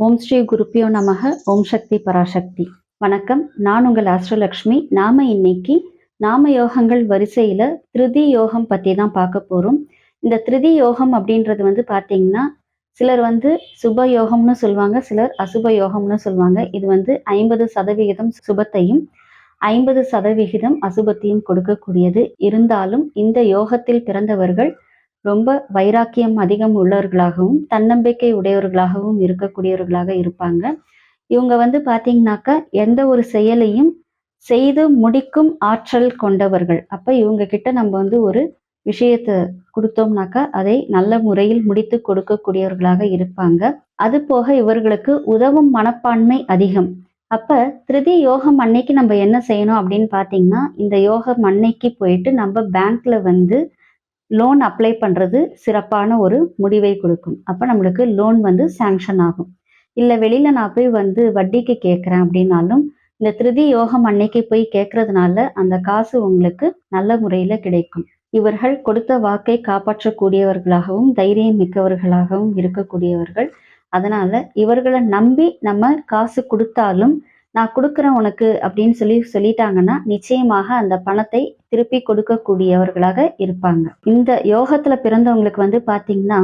ஓம் ஸ்ரீ குருப்பியோ நமக ஓம் சக்தி பராசக்தி. வணக்கம். நான் உங்கள் அஸ்ரலக்ஷ்மி நாம இன்னைக்கு நாம யோகங்கள் வரிசையில திருதி யோகம் பத்தி தான் பார்க்க போறோம். இந்த திருதி யோகம் அப்படின்றது வந்து பாத்தீங்கன்னா சிலர் வந்து சுப யோகம்னு சொல்லுவாங்க சிலர் அசுப யோகம்னு சொல்லுவாங்க. இது வந்து ஐம்பது சதவிகிதம் சுபத்தையும் ஐம்பது சதவிகிதம் அசுபத்தையும் கொடுக்கக்கூடியது. இருந்தாலும் இந்த யோகத்தில் பிறந்தவர்கள் ரொம்ப வைராக்கியம் அதிகம் உள்ளவர்களாகவும் தன்னம்பிக்கை உடையவர்களாகவும் இருக்கக்கூடியவர்களாக இருப்பாங்க. இவங்க வந்து பாத்தீங்கன்னாக்கா எந்த ஒரு செயலையும் செய்து முடிக்கும் ஆற்றல் கொண்டவர்கள். அப்ப இவங்க கிட்ட நம்ம வந்து ஒரு விஷயத்தை கொடுத்தோம்னாக்கா அதை நல்ல முறையில் முடித்து கொடுக்கக்கூடியவர்களாக இருப்பாங்க. அது போக இவர்களுக்கு உதவும் மனப்பான்மை அதிகம். அப்ப திருதி யோகம் அன்னைக்கு நம்ம என்ன செய்யணும் அப்படின்னு பாத்தீங்கன்னா இந்த யோகம் அன்னைக்கு போயிட்டு நம்ம பேங்க்ல வந்து லோன் அப்ளை பண்ணுறது சிறப்பான ஒரு முடிவை கொடுக்கும். அப்போ நம்மளுக்கு லோன் வந்து சேங்ஷன் ஆகும். இல்லை வெளியில் நான் போய் வந்து வட்டிக்கு கேட்குறேன் அப்படின்னாலும் இந்த திருதி யோகம் அன்னைக்கு போய் கேட்கறதுனால அந்த காசு உங்களுக்கு நல்ல முறையில் கிடைக்கும். இவர்கள் கொடுத்த வாக்கை காப்பாற்றக்கூடியவர்களாகவும் தைரியம் மிக்கவர்களாகவும் இருக்கக்கூடியவர்கள். அதனால இவர்களை நம்பி நம்ம காசு கொடுத்தாலும் நான் கொடுக்குறேன் உனக்கு அப்படின்னு சொல்லி சொல்லிட்டாங்கன்னா நிச்சயமாக அந்த பணத்தை திருப்பி கொடுக்கக்கூடியவர்களாக இருப்பாங்க. இந்த யோகத்துல பிறந்தவங்களுக்கு வந்து பாத்தீங்கன்னா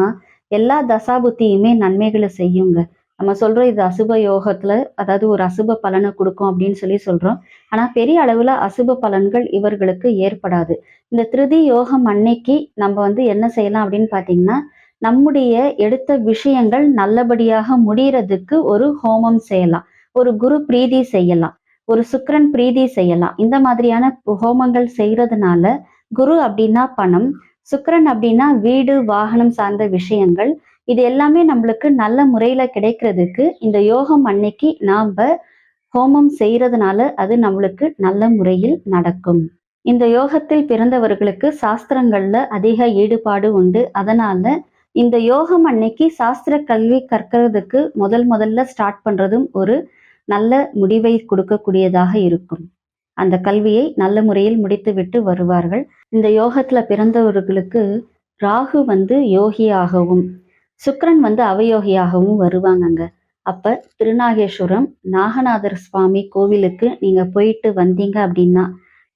எல்லா தசாபுத்தியுமே நன்மைகளை செய்யுங்க. நம்ம சொல்றோம் இது அசுப யோகத்துல அதாவது ஒரு அசுப பலனை கொடுக்கும் அப்படின்னு சொல்லி சொல்றோம். ஆனா பெரிய அளவுல அசுப பலன்கள் இவர்களுக்கு ஏற்படாது. இந்த திருதி யோகம் அன்னைக்கு நம்ம வந்து என்ன செய்யலாம் அப்படின்னு பாத்தீங்கன்னா நம்முடைய எடுத்த விஷயங்கள் நல்லபடியாக முடியறதுக்கு ஒரு ஹோமம் செய்யலாம். ஒரு குரு பிரீதி செய்யலாம் ஒரு சுக்கரன் பிரீதி செய்யலாம். இந்த மாதிரியான ஹோமங்கள் செய்யறதுனால குரு அப்படின்னா பணம் சுக்கரன் அப்படின்னா வீடு வாகனம் சார்ந்த விஷயங்கள். இது எல்லாமே நம்மளுக்கு நல்ல முறையில கிடைக்கிறதுக்கு இந்த யோகம் அன்னைக்கு நாம ஹோமம் செய்யறதுனால அது நம்மளுக்கு நல்ல முறையில் நடக்கும். இந்த யோகத்தில் பிறந்தவர்களுக்கு சாஸ்திரங்கள்ல அதிக ஈடுபாடு உண்டு. அதனால இந்த யோகம் அன்னைக்கு சாஸ்திர கல்வி கற்கிறதுக்கு முதல் முதல்ல ஸ்டார்ட் பண்றதும் ஒரு நல்ல முடிவை கொடுக்கக்கூடியதாக இருக்கும். அந்த கல்வியை நல்ல முறையில் முடித்துவிட்டு வருவார்கள். இந்த யோகத்துல பிறந்தவர்களுக்கு ராகு வந்து யோகியாகவும் சுக்கரன் வந்து அவயோகியாகவும் வருவாங்கங்க. அப்ப திருநாகேஸ்வரம் நாகநாதர் சுவாமி கோவிலுக்கு நீங்க போயிட்டு வந்தீங்க அப்படின்னா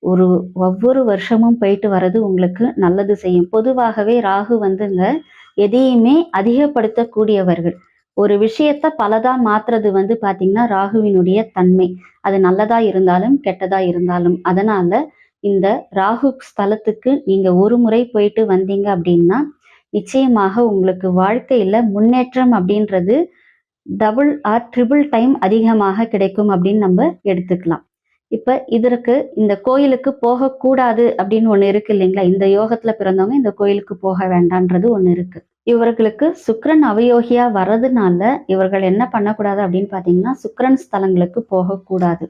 ஒரு ஒவ்வொரு வருஷமும் போயிட்டு வர்றது உங்களுக்கு நல்லது செய்யும். பொதுவாகவே ராகு வந்துங்க எதையுமே அதிகப்படுத்தக்கூடியவர்கள். ஒரு விஷயத்த பலதா மாத்துறது வந்து பாத்தீங்கன்னா ராகுவினுடைய தன்மை. அது நல்லதா இருந்தாலும் கெட்டதா இருந்தாலும். அதனால இந்த ராகு ஸ்தலத்துக்கு நீங்க ஒரு முறை போயிட்டு வந்தீங்க அப்படின்னா நிச்சயமாக உங்களுக்கு வாழ்க்கையில முன்னேற்றம் அப்படின்றது டபுள் ஆர் ட்ரிபிள் டைம் அதிகமாக கிடைக்கும் அப்படின்னு நம்ம எடுத்துக்கலாம். இப்ப இதற்கு இந்த கோயிலுக்கு போகக்கூடாது அப்படின்னு ஒண்ணு இருக்கு இல்லைங்களா? இந்த யோகத்துல பிறந்தவங்க இந்த கோயிலுக்கு போக வேண்டான்றது ஒண்ணு இருக்கு. இவர்களுக்கு சுக்கரன் அவயோகியா வர்றதுனால இவர்கள் என்ன பண்ணக்கூடாது அப்படின்னு பாத்தீங்கன்னா சுக்கரன் ஸ்தலங்களுக்கு போகக்கூடாது.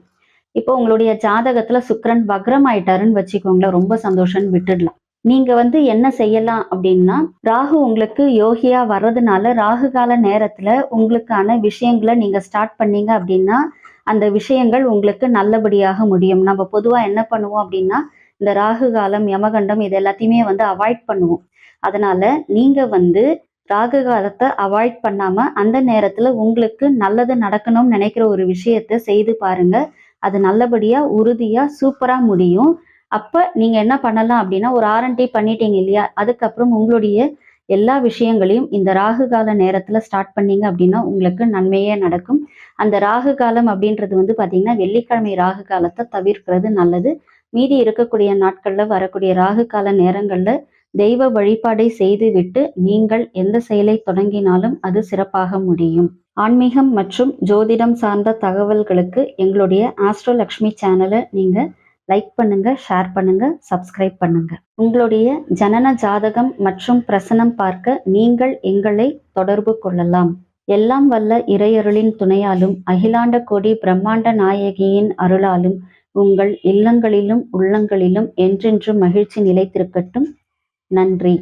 இப்போ உங்களுடைய ஜாதகத்துல சுக்கரன் வக்ரம் ஆயிட்டாருன்னு வச்சுக்கோங்களேன் ரொம்ப சந்தோஷம் விட்டுடலாம். நீங்க வந்து என்ன செய்யலாம் அப்படின்னா ராகு உங்களுக்கு யோகியா வர்றதுனால ராகு கால நேரத்துல உங்களுக்கான விஷயங்களை நீங்க ஸ்டார்ட் பண்ணீங்க அப்படின்னா அந்த விஷயங்கள் உங்களுக்கு நல்லபடியாக முடியும். நம்ம பொதுவா என்ன பண்ணுவோம் அப்படின்னா இந்த ராகு காலம் யமகண்டம் இது எல்லாத்தையுமே வந்து அவாய்ட் பண்ணுவோம். அதனால நீங்க வந்து ராகு காலத்தை அவாய்ட் பண்ணாம அந்த நேரத்துல உங்களுக்கு நல்லது நடக்கணும்னு நினைக்கிற ஒரு விஷயத்த செய்து பாருங்க. அது நல்லபடியா உறுதியா சூப்பரா முடியும். அப்ப நீங்க என்ன பண்ணலாம் அப்படின்னா ஒரு ஆர்என்டி பண்ணிட்டீங்க இல்லையா? அதுக்கப்புறம் உங்களுடைய எல்லா விஷயங்களையும் இந்த ராகு கால நேரத்துல ஸ்டார்ட் பண்ணீங்க அப்படின்னா உங்களுக்கு நன்மையே நடக்கும். அந்த ராகு காலம் அப்படின்றது வந்து பாத்தீங்கன்னா வெள்ளிக்கிழமை ராகு காலத்தை தவிர்க்கிறது நல்லது. மீதி இருக்கக்கூடிய நாட்கள்ல வரக்கூடிய ராகு கால நேரங்கள்ல தெய்வ வழிபாடை செய்துவிட்டு நீங்கள் எந்த செயலை தொடங்கினாலும் அது சிறப்பாக முடியும். ஆன்மீகம் மற்றும் ஜோதிடம் சார்ந்த தகவல்களுக்கு எங்களுடைய ஆஸ்ட்ரோலக்ஷ்மி சேனலை நீங்க லைக் பண்ணுங்க ஷேர் பண்ணுங்க சப்ஸ்கிரைப் பண்ணுங்க. உங்களுடைய ஜனன ஜாதகம் மற்றும் பிரசனம் பார்க்க நீங்கள் எங்களை தொடர்பு கொள்ளலாம். எல்லாம் வல்ல இறையருளின் துணையாலும் அகிலாண்ட கோடி பிரம்மாண்ட நாயகியின் அருளாலும் உங்கள் இல்லங்களிலும் உள்ளங்களிலும் என்றென்றும் மகிழ்ச்சி நிலைத்திருக்கட்டும். நன்றி.